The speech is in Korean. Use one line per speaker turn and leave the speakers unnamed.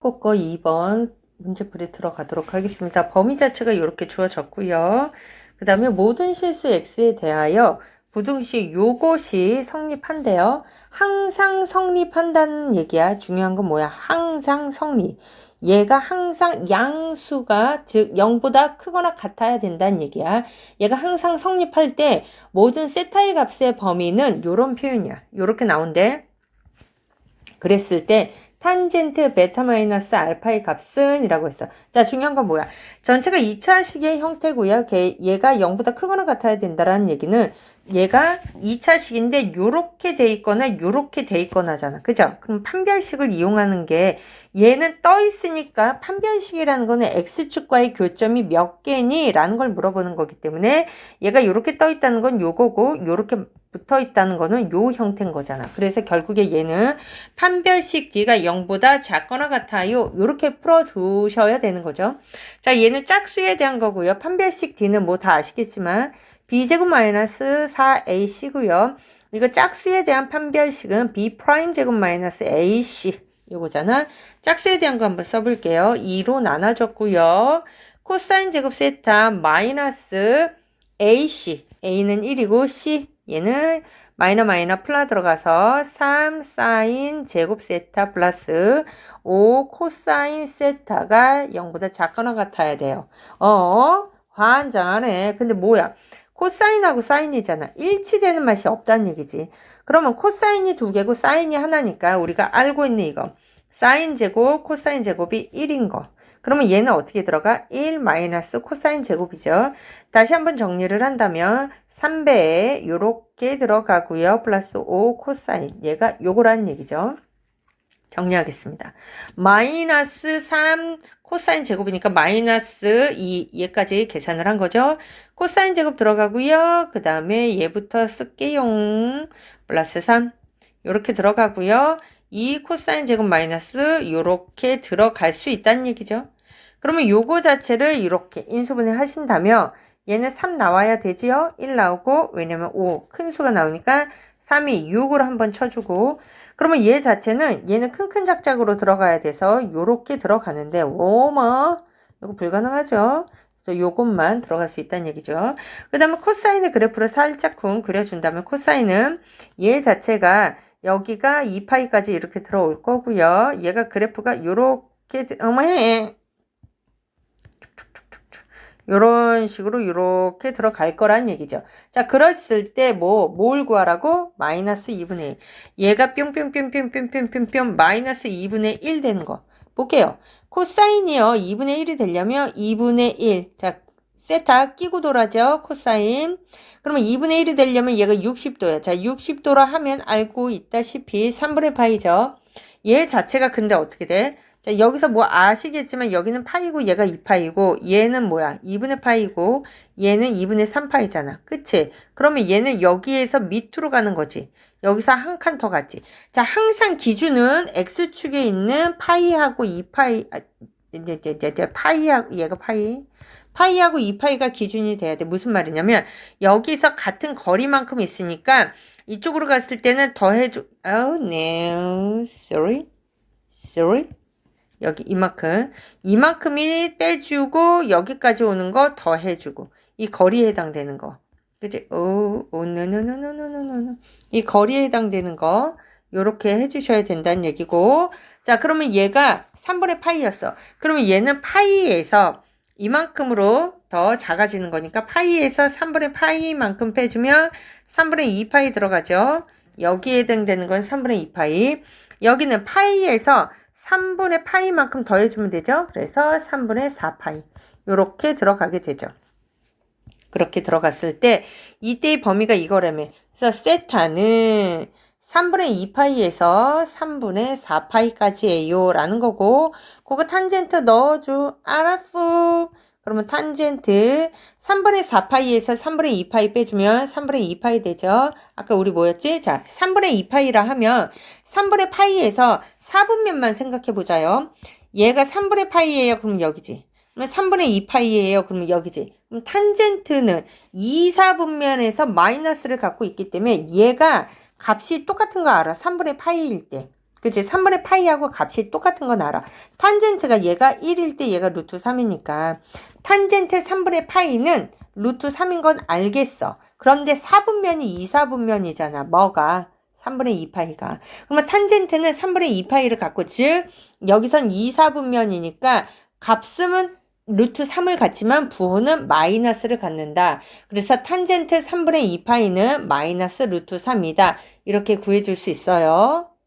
꼭거 2번 문제풀이 들어가도록 하겠습니다. 범위 자체가 이렇게 주어졌고요. 그 다음에 모든 실수 x에 대하여 부등식 요것이 성립한대요. 항상 성립한다는 얘기야. 중요한 건 뭐야? 항상 성립. 얘가 항상 양수가 즉 0보다 크거나 같아야 된다는 얘기야. 얘가 항상 성립할 때 모든 세타의 값의 범위는 이런 표현이야. 이렇게 나온대. 그랬을 때 탄젠트 베타 마이너스 알파의 값은 이라고 했어. 자, 중요한 건 뭐야? 전체가 2차식의 형태고요. 얘가 0보다 크거나 같아야 된다라는 얘기는 얘가 2차식인데 요렇게 돼 있거나 요렇게 돼 있거나잖아. 그죠? 그럼 판별식을 이용하는 게 얘는 떠 있으니까 판별식이라는 거는 x축과의 교점이 몇 개니? 라는 걸 물어보는 거기 때문에 얘가 요렇게 떠 있다는 건 요거고 요렇게 붙어 있다는 거는 요 형태인 거잖아. 그래서 결국에 얘는 판별식 D가 0보다 작거나 같아요. 요렇게 풀어 주셔야 되는 거죠. 자, 얘는 짝수에 대한 거고요. 판별식 D는 뭐 다 아시겠지만 b제곱 마이너스 4ac고요. 이거 짝수에 대한 판별식은 b 프라임 제곱 마이너스 ac 요거잖아. 짝수에 대한 거 한번 써볼게요. 2로 나눠줬고요. 코사인 제곱 세타 마이너스 ac a는 1이고 c 얘는 마이너 마이너 플라 들어가서 3 사인 제곱 세타 플러스 5 코사인 세타가 0보다 작거나 같아야 돼요. 어, 환장하네. 근데 뭐야? 코사인하고 사인이잖아. 일치되는 맛이 없다는 얘기지. 그러면 코사인이 두 개고 사인이 하나니까 우리가 알고 있는 이거. 사인 제곱, 코사인 제곱이 1인 거. 그러면 얘는 어떻게 들어가? 1 마이너스 코사인 제곱이죠. 다시 한번 정리를 한다면 3배에 요렇게 들어가고요. 플러스 5 코사인. 얘가 요거라는 얘기죠. 정리하겠습니다. 마이너스 3 코사인 제곱이니까 마이너스 2 얘까지 계산을 한 거죠. 코사인 제곱 들어가고요. 그 다음에 얘부터 쓸게요. 플러스 3 이렇게 들어가고요. 이 코사인 제곱 마이너스 이렇게 들어갈 수 있다는 얘기죠. 그러면 요거 자체를 이렇게 인수분해 하신다면 얘는 3 나와야 되지요? 1 나오고 왜냐면 5 큰 수가 나오니까 3이 6으로 한번 쳐주고 그러면 얘 자체는 얘는 큰큰 작작으로 들어가야 돼서 요렇게 들어가는데 오마 이거 불가능하죠. 그래서 요것만 들어갈 수 있다는 얘기죠. 그 다음에 코사인의 그래프를 살짝 쿵 그려준다면 코사인은 얘 자체가 여기가 2파이까지 이렇게 들어올 거고요. 얘가 그래프가 요렇게 어머 요런 식으로 요렇게 들어갈 거란 얘기죠. 자, 그랬을 때 뭐, 뭘 구하라고? 마이너스 2분의 1. 얘가 뿅뿅뿅뿅뿅뿅뿅뿅 마이너스 2분의 1 되는 거. 볼게요. 코사인이요. 2분의 1이 되려면 2분의 1. 자, 세타 끼고 돌아죠. 코사인. 그러면 2분의 1이 되려면 얘가 60도야. 자, 60도로 하면 알고 있다시피 3분의 파이죠. 얘 자체가 근데 어떻게 돼? 자, 여기서 뭐 아시겠지만 여기는 파이고 얘가 2파이고 얘는 뭐야? 2분의 파이고 얘는 2분의 3파이잖아. 그치? 그러면 얘는 여기에서 밑으로 가는 거지. 여기서 한 칸 더 갔지. 자, 항상 기준은 x축에 있는 파이하고 2파이 아, 이제 이제 이제 파이하고 얘가 파이 파이하고 2파이가 기준이 돼야 돼. 무슨 말이냐면 여기서 같은 거리만큼 있으니까 이쪽으로 갔을 때는 더해줘. Oh no, sorry. 여기 이만큼 이만큼이 빼주고 여기까지 오는 거 더 해주고 이 거리에 해당되는 거 그지? 오, 오, 노노노노노노노 이 거리에 해당되는 거 요렇게 해주셔야 된다는 얘기고. 자 그러면 얘가 3분의 파이였어. 그러면 얘는 파이에서 이만큼으로 더 작아지는 거니까 파이에서 3분의 파이만큼 빼주면 3분의 2파이 들어가죠. 여기에 해당되는 건 3분의 2파이. 여기는 파이에서 3분의 파이만큼 더해주면 되죠. 그래서 3분의 4파이. 이렇게 들어가게 되죠. 그렇게 들어갔을 때 이때의 범위가 이거라며. 그래서 세타는 3분의 2파이에서 3분의 4파이까지예요 라는 거고 그거 탄젠트 넣어줘 알았어 그러면 탄젠트 3분의 4파이에서 3분의 2파이 빼주면 3분의 2파이 되죠. 아까 우리 뭐였지? 자, 3분의 2파이라 하면 3분의 파이에서 4분면만 생각해 보자요. 얘가 3분의 파이예요. 그럼 여기지. 그러면 3분의 2파이예요. 그러면 여기지. 그럼 탄젠트는 2, 4분면에서 마이너스를 갖고 있기 때문에 얘가 값이 똑같은 거 알아. 3분의 파이일 때. 그치? 3분의 파이하고 값이 똑같은 건 알아. 탄젠트가 얘가 1일 때 얘가 루트 3이니까 탄젠트 3분의 파이는 루트 3인 건 알겠어. 그런데 4분면이 2, 4분면이잖아. 뭐가? 3분의 2파이가. 그러면 탄젠트는 3분의 2파이를 갖고 즉 여기선 2, 4분면이니까 값음은 루트 3을 갖지만 부호는 마이너스를 갖는다. 그래서 탄젠트 3분의 2파이는 마이너스 루트 3이다. 이렇게 구해줄 수 있어요.